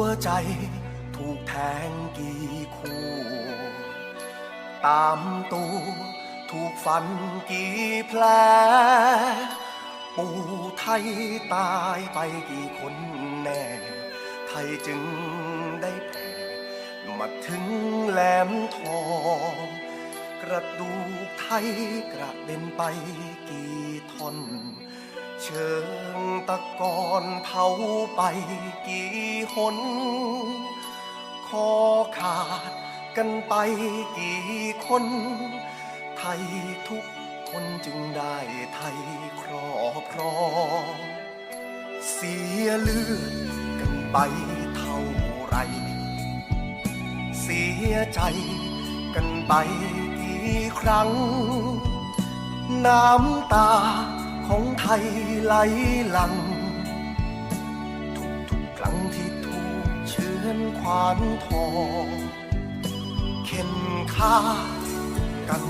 วใจถูกแทงกี่คู่ ตามตัวถูกฟันกี่แผล ปู่ไทยตายไปกี่คนแน่ ไทยจึงได้แผ่มาถึงแหลมทอง กระดูกไทยกระเด็นไปกี่ท่อน เชิงตะกอนเผาไปกี่หนคอขาดกันไปกี่คน ไทยทุกคนจึงได้ไทยครอบครองเสียเลือดกันไปเท่าไร เสียใจกันไปกี่ครั้ง น้ำตา ของไทยไหลหลัง ทุกๆครั้งที่ถูกเชือนขวานทองเข็นฆ่ากัน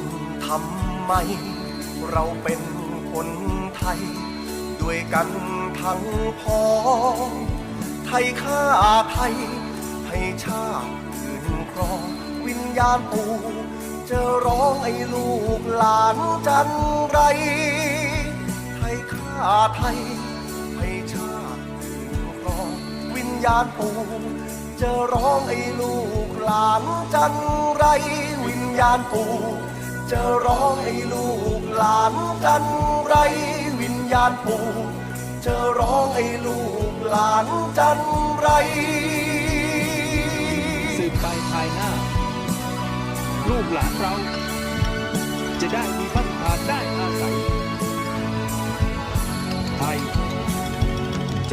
ทำไม เราเป็นคนไทย ด้วยกันทั้งพ้องไทยฆ่าไทย ให้ชาติคืนครองวิญญาณปู่จะร้องไอ้ลูกหลานจันไร ทยฆ่าไทย ให้ชาติคืนครองวิญญาณปู่จะร้องไอ้ลูกหลานจันไร วิญญาณปู่จะร้องไอ้ลูกหลานจันไร วิญญาณปู่จะร้องไอ้ลูกหลานจันไรสืบไปภายหน้า ลูกหลานเรา จะได้มีพัฒนาได้อาศัย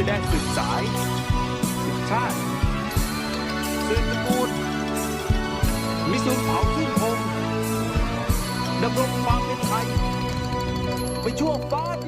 จะได้สืบสายสืบชาติสืบตระกูลมีสูนเผาขึ้นพงดำรงความเป็นไทย ไปชั่วฟ้าดิ